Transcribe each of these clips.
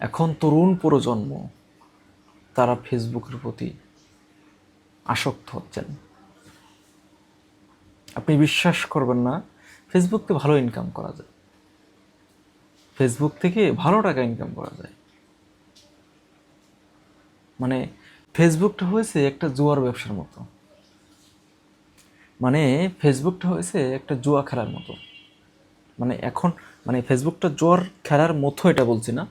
এখন তরুণ প্রজন্ম, তারা ফেসবুকের প্রতি আসক্ত হচ্ছেন। আপনি বিশ্বাস করবেন না, ফেসবুক থেকে ভালো ইনকাম করা যায়। ফেসবুক থেকে ভালো টাকা ইনকাম করা যায়। মানে ফেসবুকটা হয়েছে একটা জুয়ার ব্যবসার মতো। মানে ফেসবুকটা হয়েছে একটা জুয়া খেলার মতো। মানে এখন মানে ফেসবুকটা জোয়ার খেলার মতো এটা বলছি না।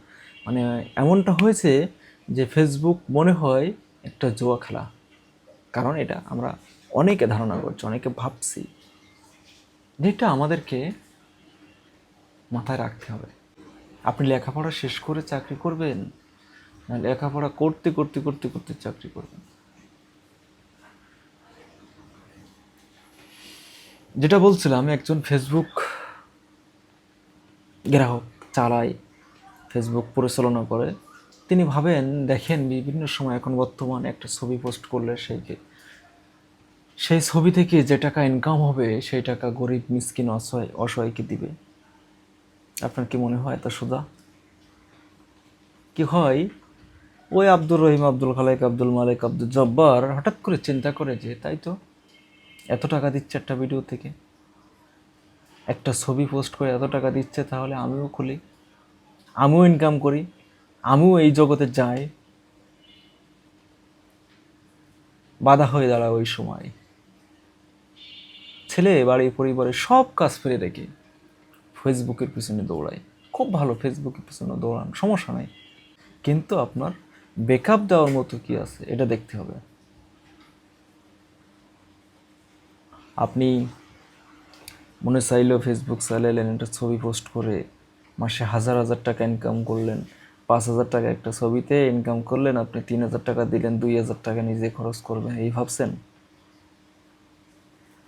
মানে এমনটা হয়েছে যে ফেসবুক মনে হয় একটা জুয়া খেলা। কারণ এটা আমরা অনেকে ধারণা করছি, অনেকে ভাবছি। যেটা আমাদেরকে মাথায় রাখতে হবে। আপনি লেখাপড়া শেষ করে চাকরি করবেন? না লেখাপড়া করতে করতে করতে করতে চাকরি করবেন? যেটা বলছিলাম, একজন ফেসবুক গ্রাহক চালায় ফেসবুক পরিচালনা করে, তিনি ভাবেন, দেখেন, বিভিন্ন সময় এখন বর্তমান একটা ছবি পোস্ট করলে সেইকে সেই ছবি থেকে যে টাকা ইনকাম হবে, সেই টাকা গরিব, মিসকিন, অসহায়, অসহায়কে দিবে। আপনার কি মনে হয় তা সুদা কি হয়? ওই আব্দুর রহিম, আব্দুল খালেক, আব্দুল মালিক, আব্দুল জব্বার হঠাৎ করে চিন্তা করে যে, তাই তো? এত টাকা দিচ্ছে একটা ভিডিও থেকে। একটা ছবি পোস্ট করে এত টাকা দিচ্ছে, তাহলে আমিও খুলি। আমিও ইনকাম করি, আমিও এই জগতে যাই। বাধা হয়ে দাঁড়ায় ওই সময়। ছেলে, বাড়ি, পরিবারে সব কাজ ফেলে রেখে ফেসবুকের পিছনে দৌড়ায় খুব ভালো ফেসবুকের পিছনে দৌড়ান, সমস্যা নাই। কিন্তু আপনার বেকআপ দেওয়ার মতো কি আছে, এটা দেখতে হবে। আপনি মনে চাইলেও ফেসবুক চালাইলেন একটা ছবি পোস্ট করে মাসে হাজার হাজার টাকা ইনকাম করলেন, পাঁচ হাজার টাকা একটা ছবিতে ইনকাম করলেন, আপনি তিন হাজার টাকা দিলেন, দুই হাজার টাকা নিজে খরচ করবেন, এই ভাবছেন?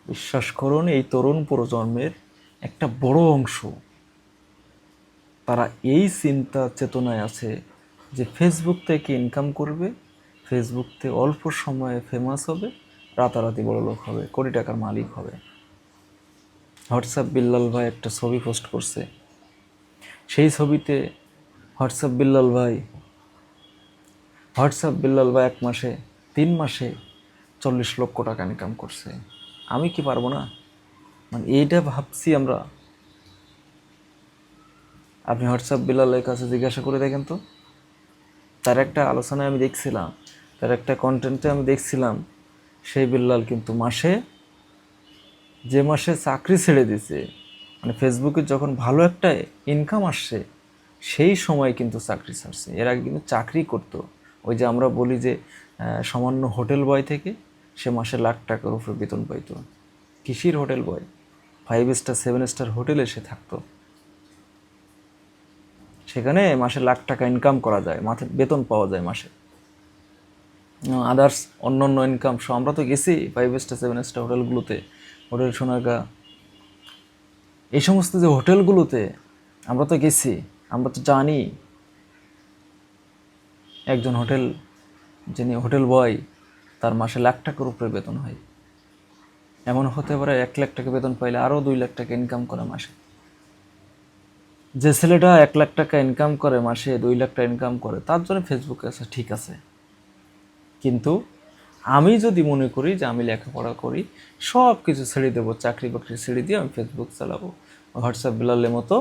বিশ্বাস করুন, এই তরুণ প্রজন্মের একটা বড় অংশ, তারা এই চিন্তা চেতনায় আছে যে ফেসবুক থেকে ইনকাম করবে ফেসবুক থেকে অল্প সময়ে ফেমাস হবে, রাতারাতি বড় লোক হবে, কোটি টাকার মালিক হবে। হোয়াটসঅ্যাপ বিল্লাল ভাই একটা ছবি পোস্ট করছে সেই ছবিতে হোয়াটসঅ্যাপ বিল্লাল ভাই, হোয়াটসঅ্যাপ বিল্লাল ভাই এক মাসে, তিন মাসে চল্লিশ লক্ষ টাকা ইনকাম করছে। আমি কি পারব না? মানে এইটা ভাবছি আমরা। আপনি হোয়াটসঅ্যাপ বিল্লালের কাছে জিজ্ঞাসা করে দেখেন তো। তার একটা আলোচনায় আমি দেখছিলাম, তার একটা কন্টেন্টে আমি দেখছিলাম, সেই বিল্লাল কিন্তু মাসে, যে মাসে চাকরি ছেড়ে দিছে মানে ফেসবুকে যখন ভালো একটা ইনকাম আসছে, সেই সময় কিন্তু চাকরি ছাড়ছে। এর আগে কিন্তু চাকরি করতো। ওই যে আমরা বলি যে সামান্য হোটেল বয় থেকে সে মাসে লাখ টাকার উপরে বেতন পাইতো। কৃষির hotel boy five star seven star হোটেলে সে থাকতো। সেখানে মাসে লাখ টাকা ইনকাম করা যায়, মাথে বেতন পাওয়া যায় মাসে। আদার্স অন্য অন্য ইনকাম সো আমরা তো গেছি ফাইভ স্টার সেভেন স্টার হোটেলগুলোতে। হোটেল সোনারগা এই সমস্ত যে হোটেলগুলোতে আমরা তো গেছি, আমরা তো জানি একজন হোটেল যিনি হোটেল বয়, তার মাসে লাখ টাকার উপরে বেতন হয়। এমন হতে পারে এক লাখ টাকা বেতন পাইলে আরও দুই লাখ টাকা ইনকাম করে মাসে। যে ছেলেটা এক লাখ টাকা ইনকাম করে মাসে দুই লাখ টাকা ইনকাম করে, তার জন্য ফেসবুকে আছে, ঠিক আছে। কিন্তু আমি যদি মনে করি যে আমি লেখাপড়া করি সব কিছু ছেড়ে দেবো, চাকরি বাকরি ছেড়ে দিয়ে আমি ফেসবুক চালাবো। হোয়াটসঅ্যাপ বিলালের মতো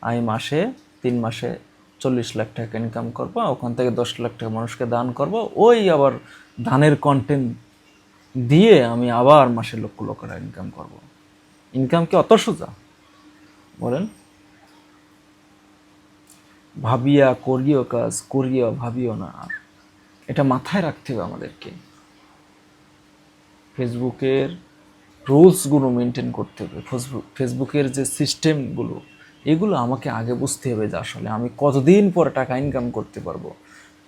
আমি মাসে তিন মাসে চল্লিশ লাখ টাকা ইনকাম করব, ওখান থেকে দশ লাখ টাকা মানুষকে দান করব, ওই আবার দানের কন্টেন্ট দিয়ে আমি আবার মাসে লক্ষ লক্ষ টাকা ইনকাম করব। ইনকাম কি অত সোজা? বলেন। ভাবিয়া করিও কাজ করিয়া ভাবিও না। আর এটা মাথায় রাখতে হবে আমাদেরকে। ফেসবুকের রুলসগুলো মেনটেন করতে হবে। ফেসবুক ফেসবুকের যে সিস্টেমগুলো এগুলো আমাকে আগে বুঝতে হবে যে আসলে আমি কতদিন পরে টাকা ইনকাম করতে পারব?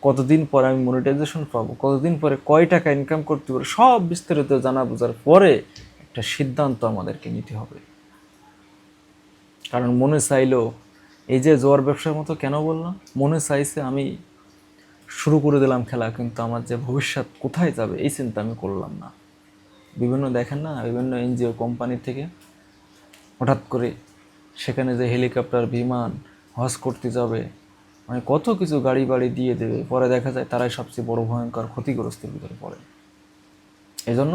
কতদিন পরে আমি মনিটাইজেশন পাবো? কতদিন পরে কয় টাকা ইনকাম করতে পারব? সব বিস্তারিত জানা বোঝার পরে একটা সিদ্ধান্ত আমাদেরকে নিতে হবে। কারণ মনে চাইলো এই যে জোয়ার ব্যবসার মতো কেন বললাম? মনে চাইছে আমি শুরু করে দিলাম খেলা, কিন্তু আমার যে ভবিষ্যৎ কোথায় যাবে, এই চিন্তা আমি করলাম না। বিভিন্ন দেখেন না, বিভিন্ন এনজিও কোম্পানি থেকে হঠাৎ করে সেখানে যে হেলিকপ্টার, বিমান, হজ করতে যাবে মানে কত কিছু গাড়ি বাড়ি দিয়ে দেবে, পরে দেখা যায় তারাই সবচেয়ে বড় ভয়ঙ্কর ক্ষতিগ্রস্তের ভিতরে পড়ে। এই জন্য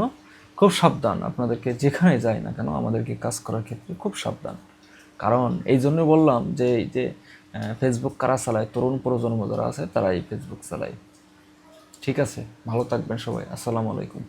খুব সাবধান, আপনাদেরকে যেখানে যাই না কেন আমাদেরকে কাজ করার ক্ষেত্রে খুব সাবধান। কারণ এই জন্য বললাম যে, এই যে ফেসবুক কারা চালায়, তরুণ প্রজন্ম যারা আছে তারা এই ফেসবুক চালায়। ঠিক আছে, ভালো থাকবেন সবাই, আসসালামু আলাইকুম।